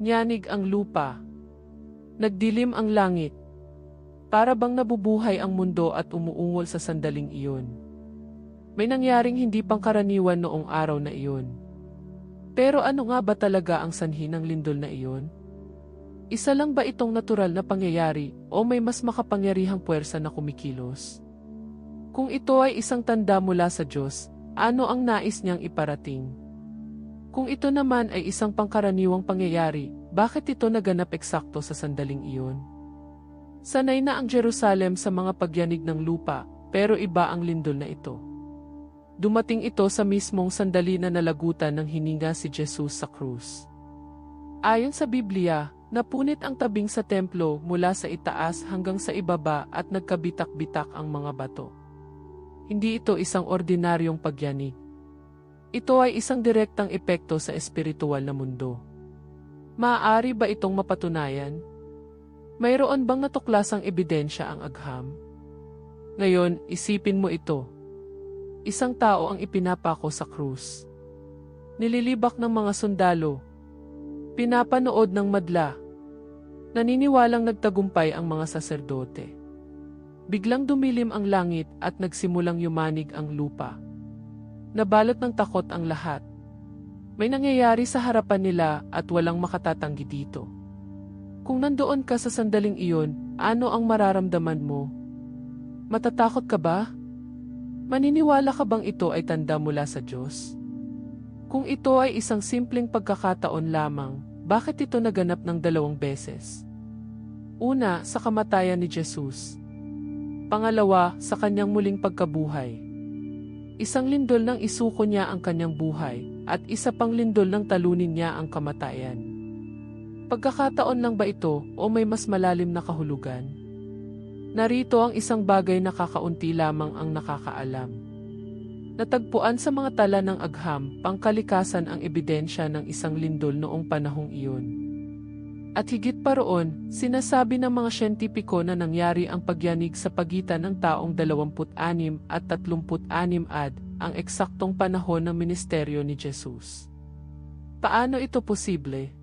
Nyanig ang lupa. Nagdilim ang langit. Para bang nabubuhay ang mundo at umuungol sa sandaling iyon. May nangyaring hindi pangkaraniwan noong araw na iyon. Pero ano nga ba talaga ang sanhi ng lindol na iyon? Isa lang ba itong natural na pangyayari o may mas makapangyarihang puwersa na kumikilos? Kung ito ay isang tanda mula sa Diyos, ano ang nais niyang iparating? Kung ito naman ay isang pangkaraniwang pangyayari, bakit ito naganap eksakto sa sandaling iyon? Sanay na ang Jerusalem sa mga pagyanig ng lupa, pero iba ang lindol na ito. Dumating ito sa mismong sandali na nalagutan ng hininga si Jesus sa krus. Ayon sa Biblia, Napunit ang tabing sa templo mula sa itaas hanggang sa ibaba at nagkabitak-bitak ang mga bato. Hindi ito isang ordinaryong pagyanig. Ito ay isang direktang epekto sa espiritual na mundo. Maaari ba itong mapatunayan? Mayroon bang natuklasang ebidensya ang agham? Ngayon, isipin mo ito. Isang tao ang ipinapako sa krus. Nililibak ng mga sundalo. Pinapanood ng madla. Naniniwalang nagtagumpay ang mga saserdote. Biglang dumilim ang langit at nagsimulang yumanig ang lupa. Nabalot ng takot ang lahat. May nangyayari sa harapan nila at walang makatatanggi dito. Kung nandoon ka sa sandaling iyon, ano ang mararamdaman mo? Matatakot ka ba? Maniniwala ka bang ito ay tanda mula sa Diyos? Kung ito ay isang simpleng pagkakataon lamang, bakit ito naganap ng dalawang beses? Una, sa kamatayan ni Jesus. Pangalawa, sa kanyang muling pagkabuhay. Isang lindol nang isuko niya ang kanyang buhay, at isa pang lindol nang talunin niya ang kamatayan. Pagkakataon lang ba ito o may mas malalim na kahulugan? Narito ang isang bagay na kakaunti lamang ang nakakaalam. Natagpuan sa mga tala ng agham, pangkalikasan ang ebidensya ng isang lindol noong panahong iyon. At higit pa roon, sinasabi ng mga siyentipiko na nangyari ang pagyanig sa pagitan ng taong 26 at 36 ad, ang eksaktong panahon ng ministeryo ni Jesus. Paano ito posible?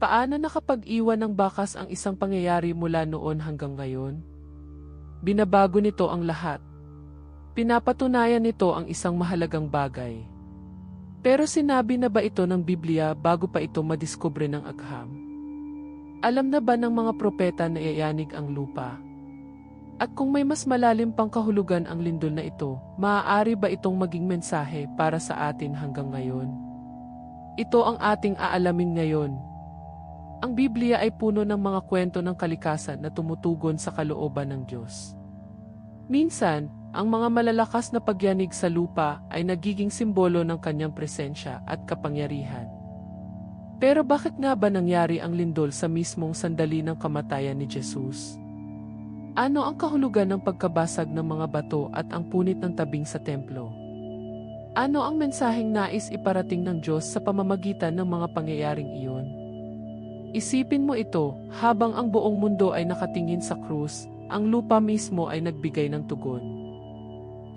Paano nakapag-iwan ng bakas ang isang pangyayari mula noon hanggang ngayon? Binabago nito ang lahat. Pinapatunayan nito ang isang mahalagang bagay. Pero sinabi na ba ito ng Biblia bago pa ito madiskubre ng agham? Alam na ba ng mga propeta na iayanig ang lupa? At kung may mas malalim pang kahulugan ang lindol na ito, maaari ba itong maging mensahe para sa atin hanggang ngayon? Ito ang ating aalamin ngayon. Ang Biblia ay puno ng mga kwento ng kalikasan na tumutugon sa kalooban ng Diyos. Minsan, ang mga malalakas na pagyanig sa lupa ay nagiging simbolo ng kanyang presensya at kapangyarihan. Pero bakit nga ba nangyari ang lindol sa mismong sandali ng kamatayan ni Jesus? Ano ang kahulugan ng pagkabasag ng mga bato at ang punit ng tabing sa templo? Ano ang mensaheng nais iparating ng Diyos sa pamamagitan ng mga pangyayaring iyon? Isipin mo ito, habang ang buong mundo ay nakatingin sa krus, ang lupa mismo ay nagbigay ng tugon.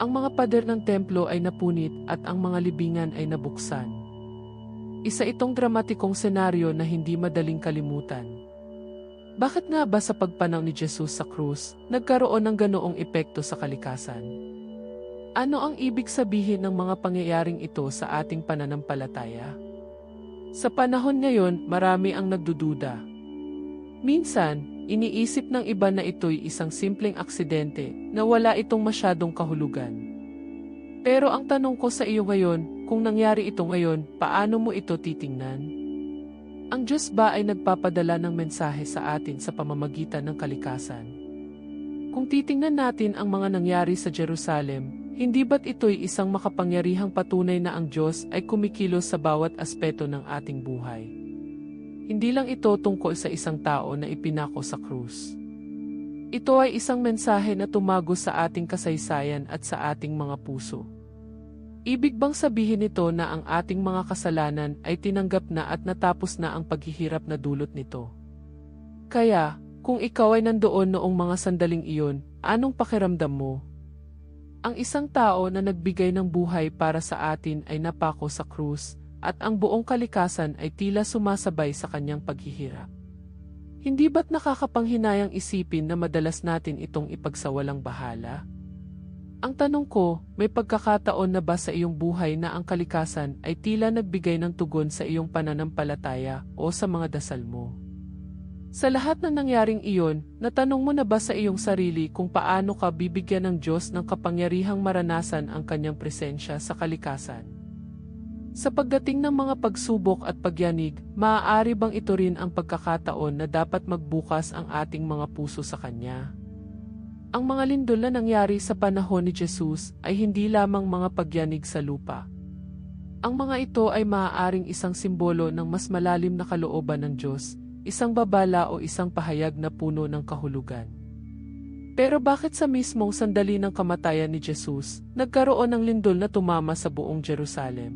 Ang mga pader ng templo ay napunit at ang mga libingan ay nabuksan. Isa itong dramatikong senaryo na hindi madaling kalimutan. Bakit nga ba sa pagpanaw ni Jesus sa krus, nagkaroon ng ganoong epekto sa kalikasan? Ano ang ibig sabihin ng mga pangyayaring ito sa ating pananampalataya? Sa panahon ngayon, marami ang nagdududa. Minsan, iniisip ng iba na ito'y isang simpleng aksidente na wala itong masyadong kahulugan. Pero ang tanong ko sa iyo ngayon, kung nangyari ito ngayon, paano mo ito titingnan? Ang Diyos ba ay nagpapadala ng mensahe sa atin sa pamamagitan ng kalikasan? Kung titingnan natin ang mga nangyari sa Jerusalem, hindi ba't ito'y isang makapangyarihang patunay na ang Diyos ay kumikilos sa bawat aspeto ng ating buhay? Hindi lang ito tungkol sa isang tao na ipinako sa krus. Ito ay isang mensahe na tumago sa ating kasaysayan at sa ating mga puso. Ibig bang sabihin nito na ang ating mga kasalanan ay tinanggap na at natapos na ang paghihirap na dulot nito? Kaya, kung ikaw ay nandoon noong mga sandaling iyon, anong pakiramdam mo? Ang isang tao na nagbigay ng buhay para sa atin ay napako sa krus, at ang buong kalikasan ay tila sumasabay sa kanyang paghihirap. Hindi ba't nakakapanghinayang isipin na madalas natin itong ipagsawalang bahala? Ang tanong ko, may pagkakataon na ba sa iyong buhay na ang kalikasan ay tila nagbigay ng tugon sa iyong pananampalataya o sa mga dasal mo? Sa lahat ng nangyaring iyon, natanong mo na ba sa iyong sarili kung paano ka bibigyan ng Diyos ng kapangyarihang maranasan ang kanyang presensya sa kalikasan? Sa pagdating ng mga pagsubok at pagyanig, maaari bang ito rin ang pagkakataon na dapat magbukas ang ating mga puso sa Kanya? Ang mga lindol na nangyari sa panahon ni Jesus ay hindi lamang mga pagyanig sa lupa. Ang mga ito ay maaaring isang simbolo ng mas malalim na kalooban ng Diyos isang babala o isang pahayag na puno ng kahulugan. Pero bakit sa mismong sandali ng kamatayan ni Jesus, nagkaroon ng lindol na tumama sa buong Jerusalem?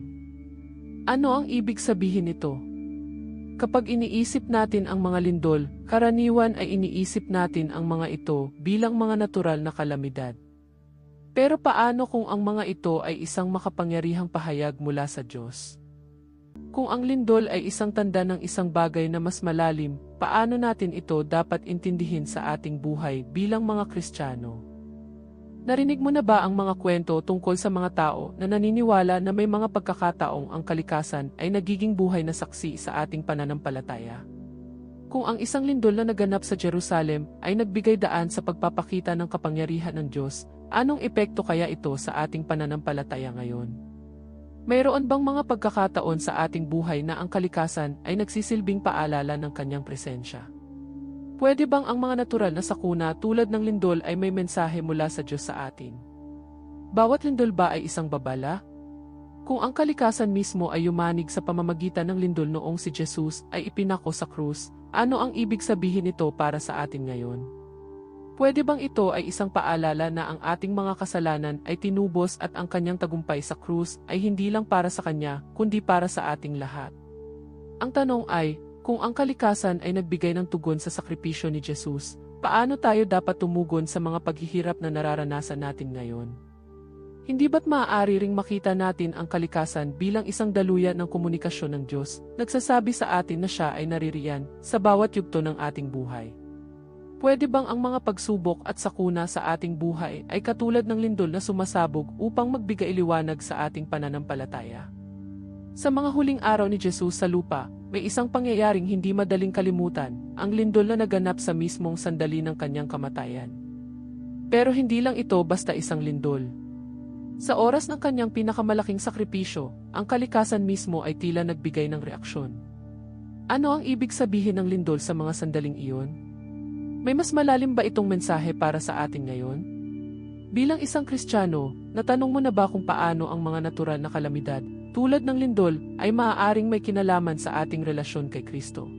Ano ang ibig sabihin nito? Kapag iniisip natin ang mga lindol, karaniwan ay iniisip natin ang mga ito bilang mga natural na kalamidad. Pero paano kung ang mga ito ay isang makapangyarihang pahayag mula sa Diyos? Kung ang lindol ay isang tanda ng isang bagay na mas malalim, paano natin ito dapat intindihin sa ating buhay bilang mga Kristiyano? Narinig mo na ba ang mga kwento tungkol sa mga tao na naniniwala na may mga pagkakataong ang kalikasan ay nagiging buhay na saksi sa ating pananampalataya? Kung ang isang lindol na naganap sa Jerusalem ay nagbigay daan sa pagpapakita ng kapangyarihan ng Diyos, anong epekto kaya ito sa ating pananampalataya ngayon? Mayroon bang mga pagkakataon sa ating buhay na ang kalikasan ay nagsisilbing paalala ng kanyang presensya? Pwede bang ang mga natural na sakuna tulad ng lindol ay may mensahe mula sa Diyos sa atin? Bawat lindol ba ay isang babala? Kung ang kalikasan mismo ay yumanig sa pamamagitan ng lindol noong si Jesus ay ipinako sa krus, ano ang ibig sabihin nito para sa atin ngayon? Pwede bang ito ay isang paalala na ang ating mga kasalanan ay tinubos at ang kanyang tagumpay sa krus ay hindi lang para sa kanya, kundi para sa ating lahat? Ang tanong ay, kung ang kalikasan ay nagbigay ng tugon sa sakripisyo ni Jesus, paano tayo dapat tumugon sa mga paghihirap na nararanasan natin ngayon? Hindi ba't maaari ring makita natin ang kalikasan bilang isang daluyan ng komunikasyon ng Diyos, nagsasabi sa atin na siya ay naririyan sa bawat yugto ng ating buhay? Pwede bang ang mga pagsubok at sakuna sa ating buhay ay katulad ng lindol na sumasabog upang magbigay liwanag sa ating pananampalataya? Sa mga huling araw ni Jesus sa lupa, may isang pangyayaring hindi madaling kalimutan, ang lindol na naganap sa mismong sandali ng kanyang kamatayan. Pero hindi lang ito basta isang lindol. Sa oras ng kanyang pinakamalaking sakripisyo, ang kalikasan mismo ay tila nagbigay ng reaksyon. Ano ang ibig sabihin ng lindol sa mga sandaling iyon? May mas malalim ba itong mensahe para sa atin ngayon? Bilang isang Kristiyano, natanong mo na ba kung paano ang mga natural na kalamidad, tulad ng lindol, ay maaaring may kinalaman sa ating relasyon kay Kristo?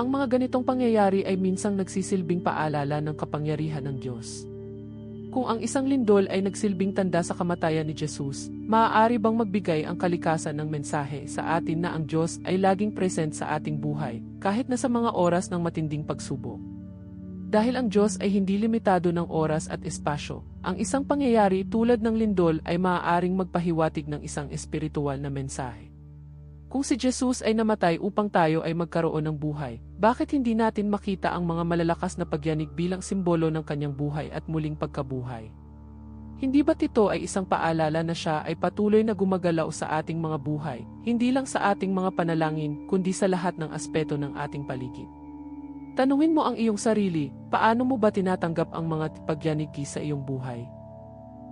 Ang mga ganitong pangyayari ay minsang nagsisilbing paalala ng kapangyarihan ng Diyos. Kung ang isang lindol ay nagsilbing tanda sa kamatayan ni Jesus, maaari bang magbigay ang kalikasan ng mensahe sa atin na ang Diyos ay laging present sa ating buhay, kahit na sa mga oras ng matinding pagsubok? Dahil ang Diyos ay hindi limitado ng oras at espasyo, ang isang pangyayari tulad ng lindol ay maaaring magpahiwatig ng isang espiritual na mensahe. Kung si Jesus ay namatay upang tayo ay magkaroon ng buhay, bakit hindi natin makita ang mga malalakas na pagyanig bilang simbolo ng kanyang buhay at muling pagkabuhay? Hindi ba't ito ay isang paalala na siya ay patuloy na gumagalaw sa ating mga buhay, hindi lang sa ating mga panalangin, kundi sa lahat ng aspeto ng ating paligid? Tanungin mo ang iyong sarili, paano mo ba tinatanggap ang mga pagyanigi sa iyong buhay?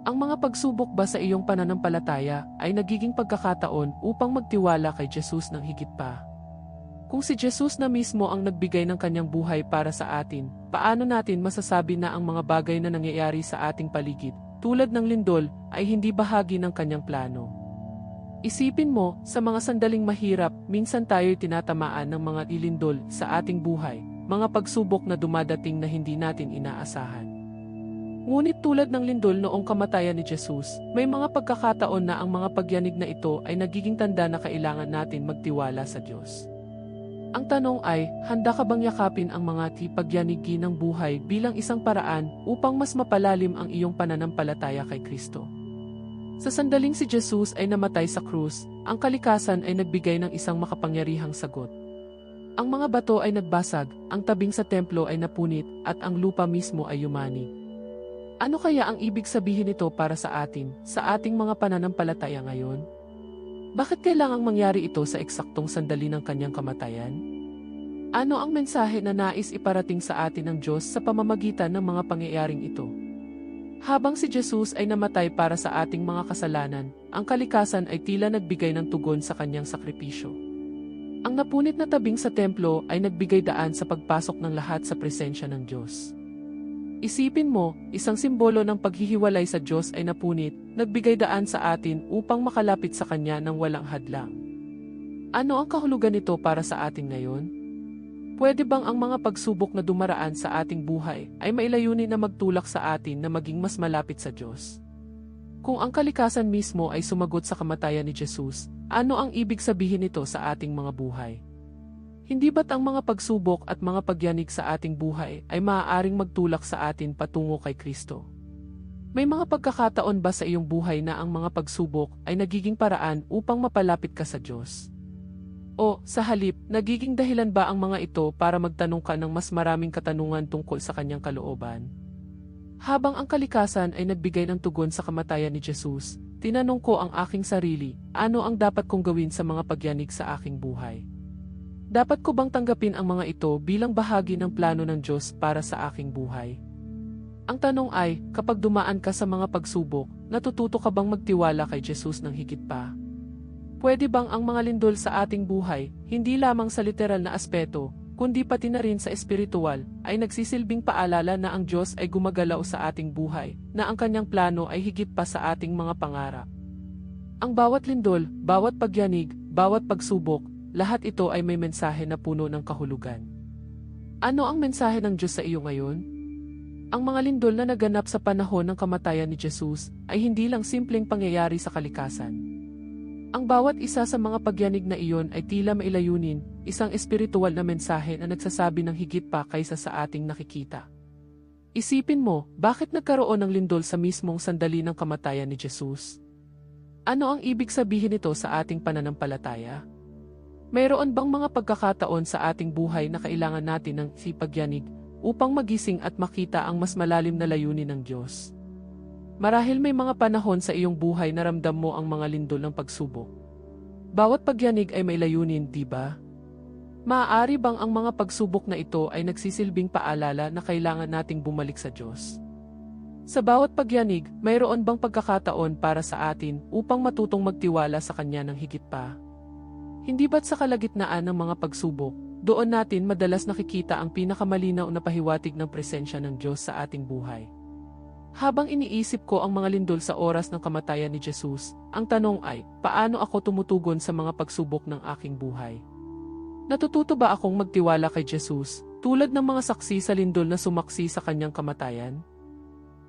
Ang mga pagsubok ba sa iyong pananampalataya ay nagiging pagkakataon upang magtiwala kay Jesus ng higit pa? Kung si Jesus na mismo ang nagbigay ng kanyang buhay para sa atin, paano natin masasabi na ang mga bagay na nangyayari sa ating paligid, tulad ng lindol, ay hindi bahagi ng kanyang plano? Isipin mo, sa mga sandaling mahirap, minsan tayo'y tinatamaan ng mga ilindol sa ating buhay, mga pagsubok na dumadating na hindi natin inaasahan. Ngunit tulad ng lindol noong kamatayan ni Jesus, may mga pagkakataon na ang mga pagyanig na ito ay nagiging tanda na kailangan natin magtiwala sa Diyos. Ang tanong ay, handa ka bang yakapin ang mga tipagyanigi ng buhay bilang isang paraan upang mas mapalalim ang iyong pananampalataya kay Kristo? Sa sandaling si Jesus ay namatay sa krus, ang kalikasan ay nagbigay ng isang makapangyarihang sagot. Ang mga bato ay nagbasag, ang tabing sa templo ay napunit, at ang lupa mismo ay yumani. Ano kaya ang ibig sabihin nito para sa atin, sa ating mga pananampalataya ngayon? Bakit kailangang mangyari ito sa eksaktong sandali ng kanyang kamatayan? Ano ang mensahe na nais iparating sa atin ng Diyos sa pamamagitan ng mga pangyayaring ito? Habang si Jesus ay namatay para sa ating mga kasalanan, ang kalikasan ay tila nagbigay ng tugon sa kanyang sakripisyo. Ang napunit na tabing sa templo ay nagbigay daan sa pagpasok ng lahat sa presensya ng Diyos. Isipin mo, isang simbolo ng paghihiwalay sa Diyos ay napunit, nagbigay daan sa atin upang makalapit sa Kanya ng walang hadlang. Ano ang kahulugan nito para sa atin ngayon? Pwede bang ang mga pagsubok na dumaraan sa ating buhay ay mailayunin na magtulak sa atin na maging mas malapit sa Diyos? Kung ang kalikasan mismo ay sumagot sa kamatayan ni Jesus, ano ang ibig sabihin nito sa ating mga buhay? Hindi ba't ang mga pagsubok at mga pagyanig sa ating buhay ay maaaring magtulak sa atin patungo kay Kristo? May mga pagkakataon ba sa iyong buhay na ang mga pagsubok ay nagiging paraan upang mapalapit ka sa Diyos? O, sa halip, nagiging dahilan ba ang mga ito para magtanong ka ng mas maraming katanungan tungkol sa kanyang kalooban? Habang ang kalikasan ay nagbigay ng tugon sa kamatayan ni Jesus, tinanong ko ang aking sarili, ano ang dapat kong gawin sa mga pagyanig sa aking buhay? Dapat ko bang tanggapin ang mga ito bilang bahagi ng plano ng Diyos para sa aking buhay? Ang tanong ay, kapag dumaan ka sa mga pagsubok, natututo ka bang magtiwala kay Jesus ng higit pa? Pwede bang ang mga lindol sa ating buhay, hindi lamang sa literal na aspeto, kundi pati na rin sa espiritual, ay nagsisilbing paalala na ang Diyos ay gumagalaw sa ating buhay, na ang kanyang plano ay higit pa sa ating mga pangarap. Ang bawat lindol, bawat pagyanig, bawat pagsubok, lahat ito ay may mensahe na puno ng kahulugan. Ano ang mensahe ng Diyos sa iyo ngayon? Ang mga lindol na naganap sa panahon ng kamatayan ni Jesus ay hindi lang simpleng pangyayari sa kalikasan. Ang bawat isa sa mga pagyanig na iyon ay tila mailayunin, isang espiritual na mensahe na nagsasabi ng higit pa kaysa sa ating nakikita. Isipin mo, bakit nagkaroon ng lindol sa mismong sandali ng kamatayan ni Jesus? Ano ang ibig sabihin nito sa ating pananampalataya? Mayroon bang mga pagkakataon sa ating buhay na kailangan natin ng sipagyanig upang magising at makita ang mas malalim na layunin ng Diyos? Marahil may mga panahon sa iyong buhay na ramdam mo ang mga lindol ng pagsubok. Bawat pagyanig ay may layunin, di ba? Maaari bang ang mga pagsubok na ito ay nagsisilbing paalala na kailangan nating bumalik sa Diyos? Sa bawat pagyanig, mayroon bang pagkakataon para sa atin upang matutong magtiwala sa Kanya ng higit pa? Hindi ba't sa kalagitnaan ng mga pagsubok, doon natin madalas nakikita ang pinakamalinaw na pahiwatig ng presensya ng Diyos sa ating buhay? Habang iniisip ko ang mga lindol sa oras ng kamatayan ni Jesus, ang tanong ay, paano ako tumutugon sa mga pagsubok ng aking buhay? Natututo ba akong magtiwala kay Jesus, tulad ng mga saksi sa lindol na sumaksi sa kanyang kamatayan?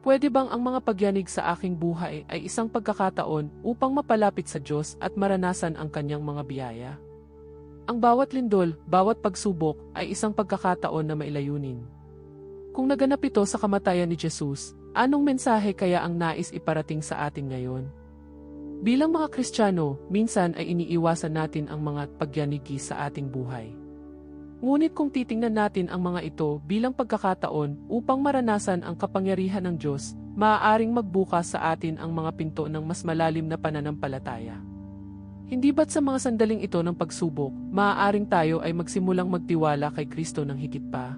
Pwede bang ang mga pagyanig sa aking buhay ay isang pagkakataon upang mapalapit sa Diyos at maranasan ang kanyang mga biyaya? Ang bawat lindol, bawat pagsubok ay isang pagkakataon na mailayunin. Kung naganap ito sa kamatayan ni Jesus, anong mensahe kaya ang nais iparating sa atin ngayon? Bilang mga Kristiyano, minsan ay iniiwasan natin ang mga pagyanigi sa ating buhay. Ngunit kung titingnan natin ang mga ito bilang pagkakataon upang maranasan ang kapangyarihan ng Diyos, maaaring magbukas sa atin ang mga pinto ng mas malalim na pananampalataya. Hindi ba't sa mga sandaling ito ng pagsubok, maaaring tayo ay magsimulang magtiwala kay Kristo ng higit pa?